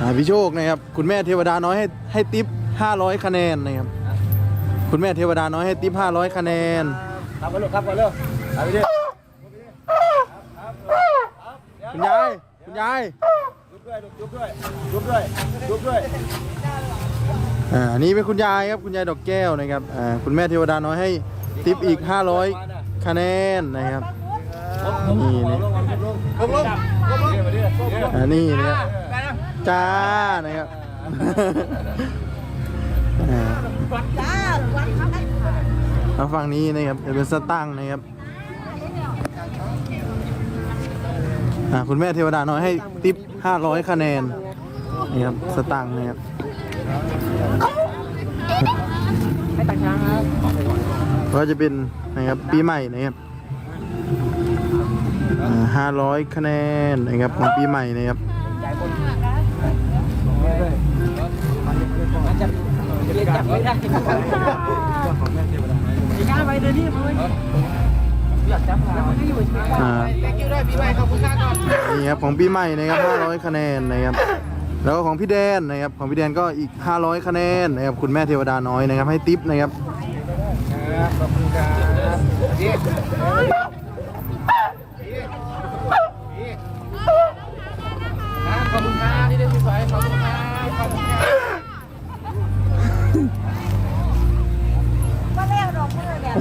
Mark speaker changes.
Speaker 1: อ่าพี่โชคนะครับ คุณแม่เทวดาน้อยให้ให้ติป500 คะแนนนะครับ คุณแม่เทวดาน้อยให้ติป500 คะแนน
Speaker 2: ครับไปลูกครับไปเร็วไปดิ
Speaker 1: คุณยายคุณยาย
Speaker 2: ยุบด้วยยุบด้วยยุบด้วยยุบด้วย
Speaker 1: อ่าอันนี้เป็นคุณยายครับคุณยายดอกแก้วนะครับอ่าคุณแม่เทวดาน้อยให้ติปอีก 500 คะแนนนะครับนี่นะ
Speaker 2: ลงลง
Speaker 1: อ่านี่นะครับจ้านะครับอ่า
Speaker 3: จ้าวันนั้น
Speaker 1: ทางฝั่งนี้นะครับจะเป็นสตังค์นะครับอ่าคุณแม่เทวดาน้อยให้ติป500 คะแนนนี่ครับสตังค์นะครับ
Speaker 3: ให้ตังค์ครับ
Speaker 1: ก็จะเป็นนะครับปีใหม่นะครับ ห้าร้อยคะแนนนะครับของปีใหม่นะครับ
Speaker 3: จ่ายบไม่ได้กล้าไปเดี๋ยวนี้มึงอยากจับเราไม่อยู่ใช่ไหมาแตงกิ้วด้วยปีใหม่ขอบคุณค่ะก่อน
Speaker 1: นี่ครับของปีใหม่นะครับ 500 คะแนนนะครับ แล้วก็ของพี่แดนนะครับ ของพี่แดนก็อีก 500 คะแนนนะครับ คุณแม่เทวดาน้อยนะครับ ให้ติปนะครับ
Speaker 2: ขอบคุณครับดิขอบคุณครับที่ได้สวยขอบคุณครับขอบคุณครับ
Speaker 3: ก็เรียกดอกเมื่อเนี่ย